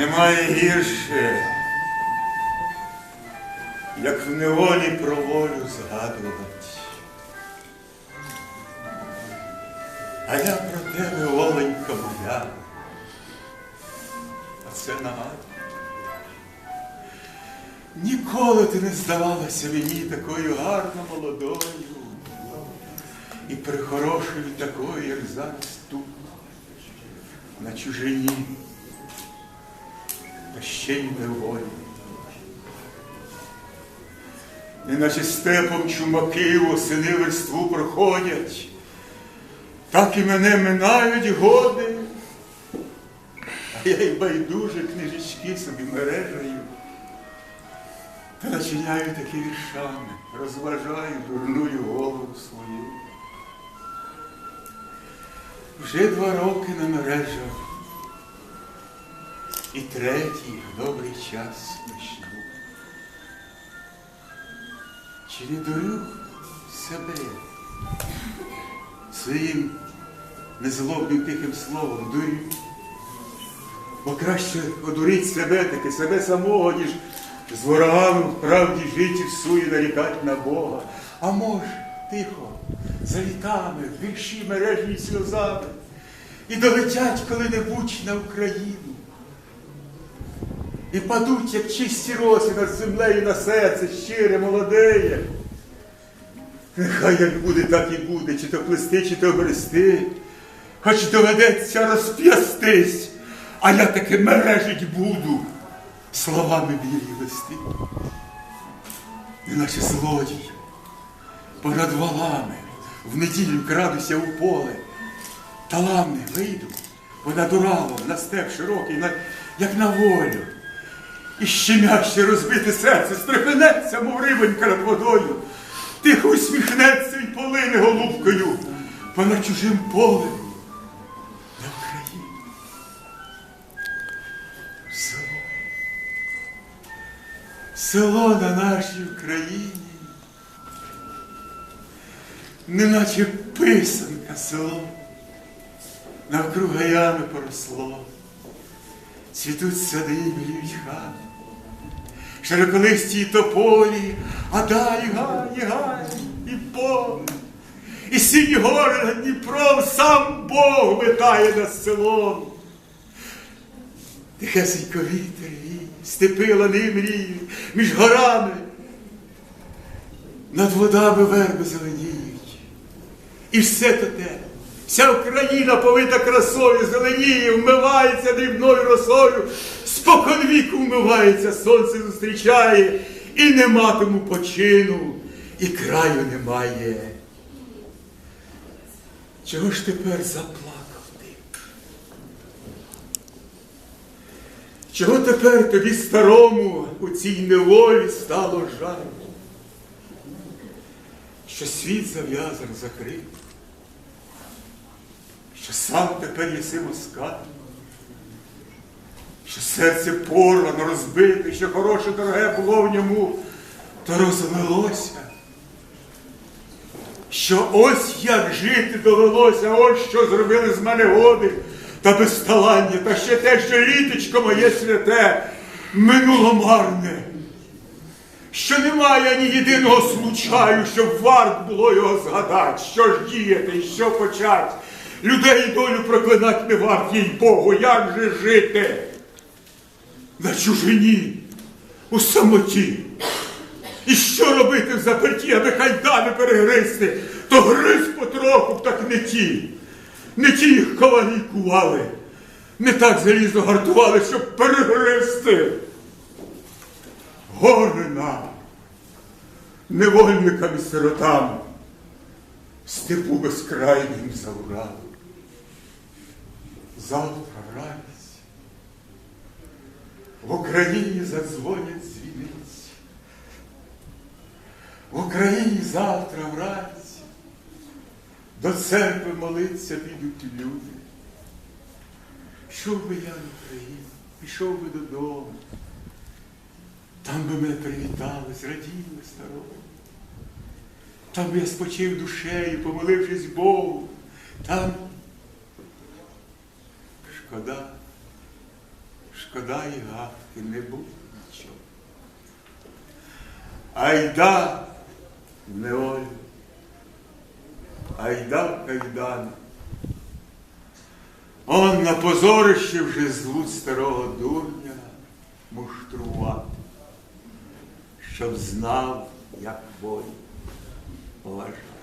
Немає гірше, як в неволі про волю згадувати. А я про тебе, Оленька моя, а це нагадую. Ніколи ти не здавалася мені такою гарно молодою і прихорошою такою, як зараз тут, на чужині та ще й неволі. Неначе степом чумаки осени верству проходять, так і мене минають годи, а я й байдуже книжечки собі мережею, та начиняю такі віршами, розважаю дурную голову свою. Вже два роки на мережах. І третій в добрий час почну. Чи не дурю себе своїм незлобним тихим словом дурю? Бо краще одурить себе таки, себе самого, ніж з ворогами в правді житті всує нарікать на Бога. А може, тихо, за літами, в вірші мережні сльозами, і долетять коли-небудь на Україну. І падуть, як чисті роси над землею на серце, щире, молодеє. Нехай як буде, так і буде, чи то плести, чи то грести, хоч доведеться розп'ястись, а я таки мережить буду, словами білі листи. Неначе злодій, понад валами, в неділю крадуся у поле, талани вийду, понад Уралом, на степ широкий, як на волю. І щемяще розбите серце стрепенеться, мов рибонька над водою, тихо усміхнеться і полине голубкою понад чужим полем на Україну. Село. Село на нашій Україні, неначе писанка село, навкруг гаями поросло. Цвітуть сади, мілюють хати, широколисті тополі, а далі гані, гані і поле. І сіні гори над Дніпром сам Бог летає над селом. Тихесенько вітер віє, степи лани мріють, між горами, над водами верби зеленіють. І все те. Вся Україна повита красою, зеленіє, вмивається дрібною росою, спокон віку вмивається, сонце зустрічає, і нема тому почину, і краю немає. Чого ж тепер заплакав ти? Чого тепер тобі старому у цій неволі стало жаль? Що світ зав'язан закрив? Що сам тепер єси москаль, що серце порвано, розбите, що хороше дороге було в ньому, то розлилося. Що ось як жити довелося, ось що зробили з мене годи та безталання, та ще те, що літочко моє святе минуло марне. Що немає ні єдиного случаю, щоб варт було його згадати, що ж діяти, що почать. Людей долю проклинать не варт, їй Богу, як же жити? На чужині, у самоті. І що робити в заперті, аби хайдами перегризти, то гриз потроху, так не ті. Не ті їх ковалі кували, не так залізно гартували, щоб перегризти. Горе нам, невольникам і сиротам, степу безкрайнім за Завтра вранці в Україні задзвонять дзвіниці. В Україні завтра вранці до церкви молиться підуть люди. Пішов би я в Україну, пішов би додому. Там би мене привітали, зраділи старого. Там би я спочив душею, помолившись Богу. Там шкода, шкода. і гадки не буде нічого. Айда, неволю, айда в кайдани. Он на позорище вже звуть старого дурня муштрувати, щоб знав, як бой поважати.